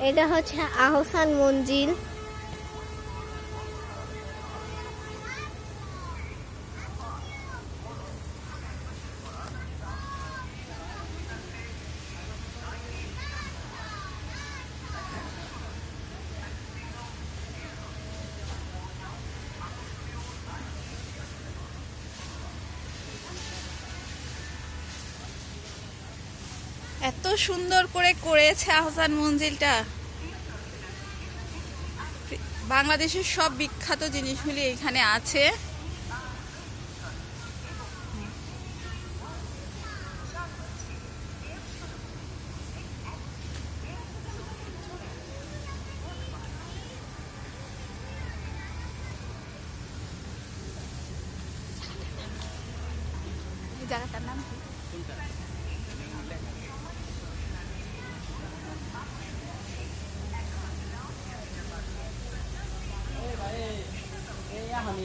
এটা হচ্ছে আহসান মঞ্জিল। এত সুন্দর করে করেছে আহসান মঞ্জিলটা। বাংলাদেশের সব বিখ্যাত জিনিসগুলি এখানে আছে। জায়গাটার নাম কি এই যে মন্দির কি মন্দির মন্দির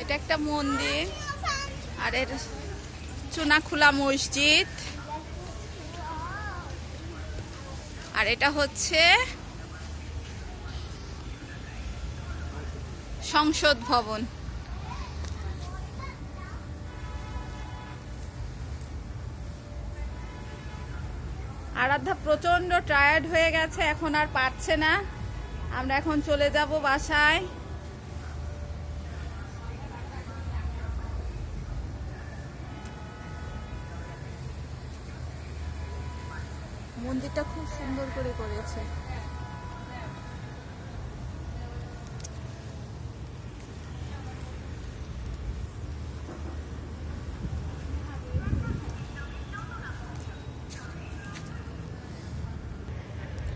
এটা একটা মন্দির। আর এর চুনাখোলা মসজিদ। আর এটা হচ্ছে সংসদ ভবন। আরাধ্যা প্রচণ্ড টায়ার্ড হয়ে গেছে, এখন আর পারছে না। আমরা এখন চলে যাব বাসায়। মন্দিরটা খুব সুন্দর করে করেছে।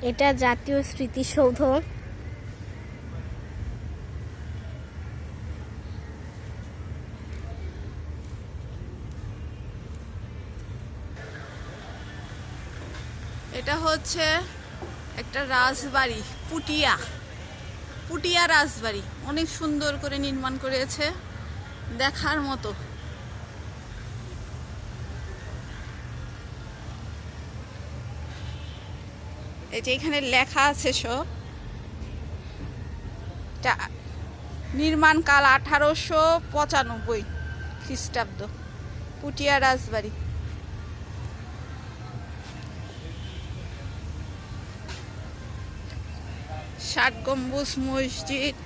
এটা জাতীয় স্মৃতিসৌধ। এটা হচ্ছে একটা রাজবাড়ি, পুটিয়া। পুটিয়া রাজবাড়ি। অনেক সুন্দর করে নির্মাণ করেছে। দেখার মতো। এই যে এখানে লেখা আছে সব এটা নির্মাণ কাল আঠারোশো পঁচানব্বই খ্রিস্টাব্দ, পুটিয়া রাজবাড়ি। ষাট গম্বুজ মসজিদ।